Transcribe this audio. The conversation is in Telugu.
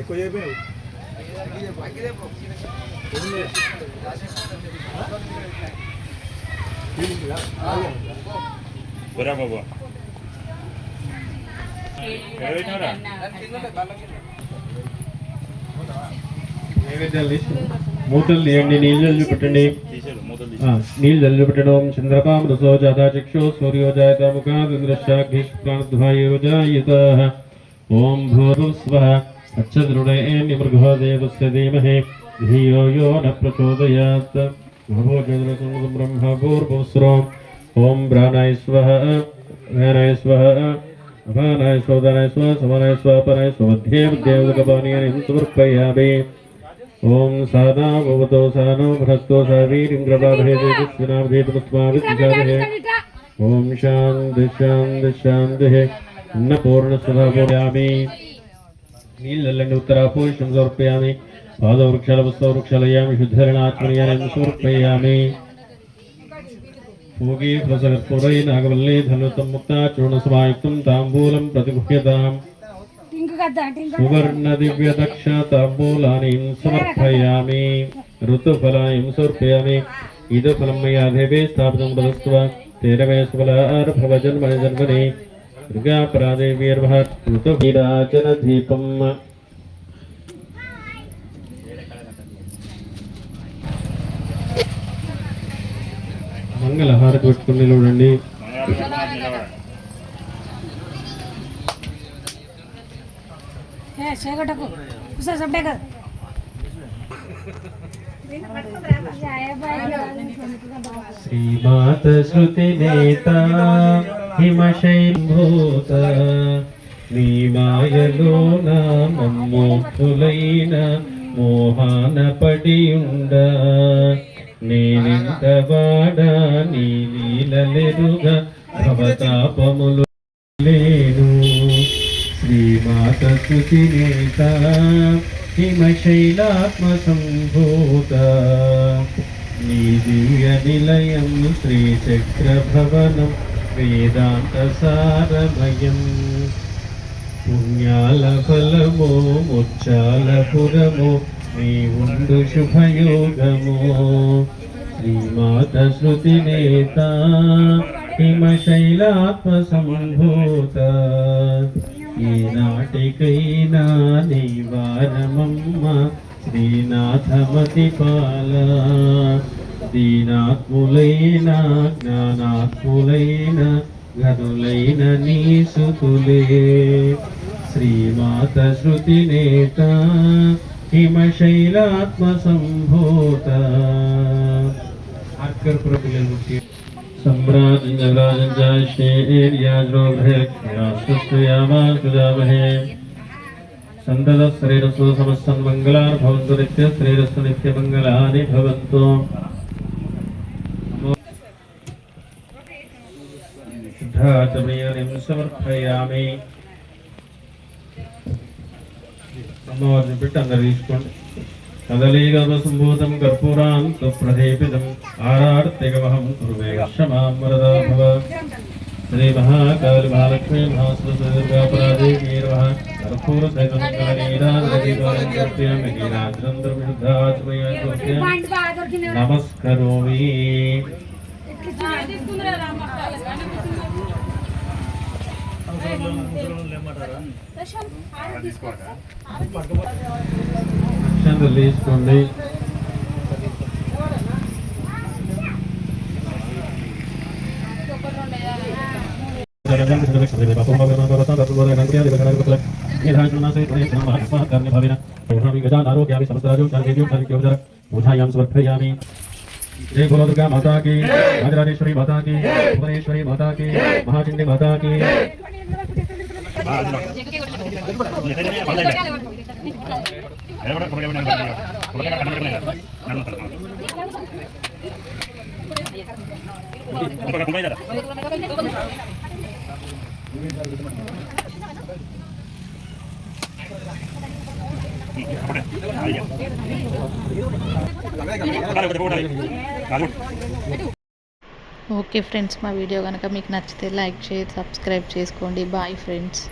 ఎక్కువ చెప్పినావు ఒరా బాబు. మూతలు తీయండి నీళ్ళు చల్లి हाँ, नील दलपटनोम चंद्रपा मृतो जाता चक्षु सूर्यो जायता मुखा इंद्रशाघ्रिश प्राणद्वायो जायतः ओम भूर्भुव स्वः अच्छद्रुणे निमृगो देवस्य धीमहि, धियो यो न प्रचोदयात्। भवो ब्रह्म भूर्भुव ओम स्वः स्वः अभानाय समर्पयामि ओम सदा भवतो सानो भ्रस्तो सावीरिं कृपाभेदे विश्वनाभेदमुस्माविद्विजामहे ओम शांति शांति शांति हे न पूर्ण सुधा पुर्यामि नील ललन उत्तरा पुरुषम जोरपयामि पाद वृक्षल नीललण्ड वृक्षलयामि शुद्धरण पादवृक्षालवस्तवृक्षालयामि सुरपयामि भोगी प्रसर पुरै नागवल्ले धनुतम मुक्ता चूर्ण चूर्णसमायुक्तं तांबूलम प्रतिगुह्यताम्। సువర్ణ దివ్య దక్ష సమర్పయామి ఋతుఫలాయం సమర్పయామి ఇద ఫలం మయా దేవే స్థాపితం ప్రదస్వ తేరవే సుఫలార్భవ జన్మని జన్మని దుర్గా పరాదేవీర్భ ఋతు దీపం మంగళహారతి పెట్టుకుని చూడండి ఏ చేగటకు కుసా కదా. శ్రీమాత శృతి నేత హిమశైభూత నీ మాయలోన మోహాన పడి ఉండ నేనింత వాడా నీ లీలలెరుగా భవతాపములు లే శ్రీమాత శృతి హిమశైలాత్మ సంభూత నీ దివ్య నిలయం శ్రీచక్ర భవనం వేదాంత సారమయం పుణ్యాల ఫలమో ముచ్చాల పురమో నీ ఉండు శుభయోగమో శ్రీమాత శృతి నేత హిమశైలాత్మ సంభూత ఈనాటికైనా నీ వారమమ్మ శ్రీనాథమతి పాల దీనాత్ములైన జ్ఞానాత్ములైన గనులైన నీ సుతులే. శ్రీమాత శృతి నేత హిమశైలాత్మ సంభూత. ఆర్కర్ పిల్లలు सम्राजं जगराजं च श्रेर्याज्रोभ्यक्षयामासुजामहे सन्ततः समस्तन्मङ्गलानि भवन्तु नित्यश्रेरस्तु नित्यमङ्गलानि भवन्तु शुद्धाचमयनिं समर्पयामि అమ్మవారిని పెట్టి అందరు తీసుకోండి కదలీగర్భసంభూతం కర్పూరాంత ప్రదేపితం ఆరార్తిగమహం కురుమే క్షమాం వరదా భవ Shri Mahakali Mahalakshmi Mahasaraswati can the lead from me. जय बोलो दुर्गा माता की भद्रानेश्वरी माता की भुवनेश्वरी माता की महाचंडी माता की ఓకే ఫ్రెండ్స్ మా వీడియో కనుక మీకు నచ్చితే లైక్ చేసి సబ్స్క్రైబ్ చేసుకోండి. Bye friends.